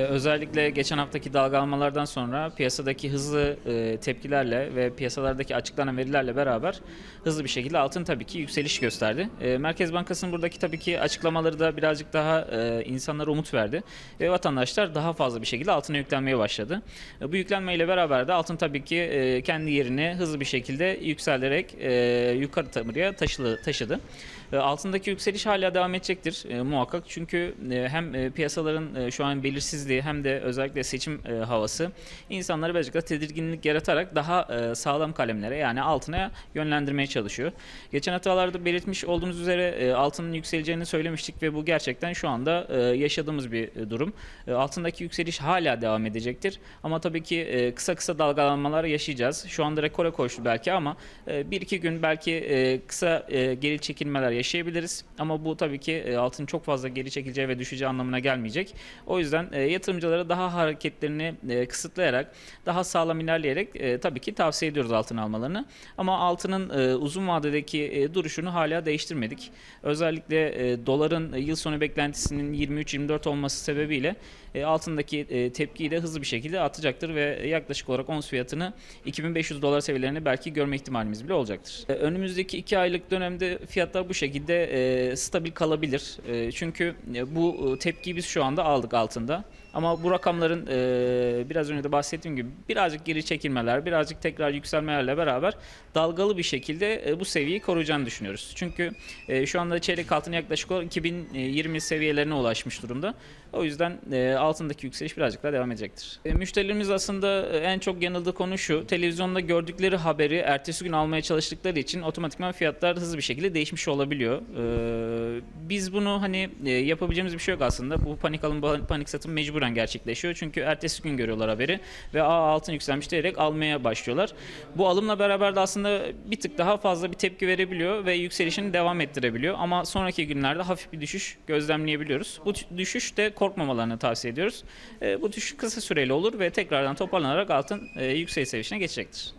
Ee, Özellikle geçen haftaki dalgalanmalardan sonra piyasadaki hızlı e, tepkilerle ve piyasalardaki açıklanan verilerle beraber hızlı bir şekilde altın tabii ki yükseliş gösterdi. E, Merkez Bankası'nın buradaki tabii ki açıklamaları da birazcık daha e, insanlara umut verdi ve vatandaşlar daha fazla bir şekilde altına yüklenmeye başladı. E, Bu yüklenmeyle beraber de altın tabii ki kendi yerini hızlı bir şekilde yükselerek yukarı taburaya taşıdı. Altındaki yükseliş hala devam edecektir muhakkak çünkü hem piyasaların şu an belirsizliği hem de özellikle seçim e, havası insanları birazcık da tedirginlik yaratarak daha e, sağlam kalemlere yani altına yönlendirmeye çalışıyor. Geçen haftalarda belirtmiş olduğumuz üzere e, altının yükseleceğini söylemiştik ve bu gerçekten şu anda e, yaşadığımız bir e, durum. E, Altındaki yükseliş hala devam edecektir ama tabii ki e, kısa kısa dalgalanmalar yaşayacağız. Şu anda rekora koştu belki ama e, bir iki gün belki e, kısa e, geri çekilmeler yaşayabiliriz. Ama bu tabii ki e, altın çok fazla geri çekileceği ve düşeceği anlamına gelmeyecek. O yüzden e, yatırımcılara daha hareketlerini e, kısıtlayarak, daha sağlam ilerleyerek e, tabii ki tavsiye ediyoruz altın almalarını. Ama altının e, uzun vadedeki e, duruşunu hala değiştirmedik. Özellikle e, doların yıl sonu beklentisinin 23-24 olması sebebiyle e, altındaki e, tepkiyi de hızlı bir şekilde atacaktır ve yaklaşık olarak ons fiyatını 2500 dolar seviyelerini belki görme ihtimalimiz bile olacaktır. E, Önümüzdeki 2 aylık dönemde fiyatlar bu şekilde e, stabil kalabilir. E, çünkü e, bu e, tepkiyi biz şu anda aldık altında. Ama bu rakamların e, biraz önce de bahsettiğim gibi birazcık geri çekilmeler, birazcık tekrar yükselmelerle beraber dalgalı bir şekilde e, bu seviyeyi koruyacağını düşünüyoruz. Çünkü e, şu anda çeyrek altın yaklaşık olarak 2020 seviyelerine ulaşmış durumda. O yüzden e, altındaki yükseliş birazcık daha devam edecektir. E, müşterilerimiz aslında en çok yanıldığı konu şu. Televizyonda gördükleri haberi ertesi gün almaya çalıştıkları için otomatikman fiyatlar hızlı bir şekilde değişmiş olabiliyor. E, biz bunu hani e, yapabileceğimiz bir şey yok aslında. Bu panik alım, panik satım mecburen gerçekleşiyor. Çünkü ertesi gün görüyorlar haberi ve aa altın yükselmiş diyerek almaya başlıyorlar. Bu alımla beraber de aslında bir tık daha fazla bir tepki verebiliyor ve yükselişini devam ettirebiliyor. Ama sonraki günlerde hafif bir düşüş gözlemleyebiliyoruz. Bu düşüş de korkmamalarını tavsiye ediyoruz. E, bu düşüş kısa süreli olur ve tekrardan toparlanarak altın e, yükseliş seviyesine geçecektir.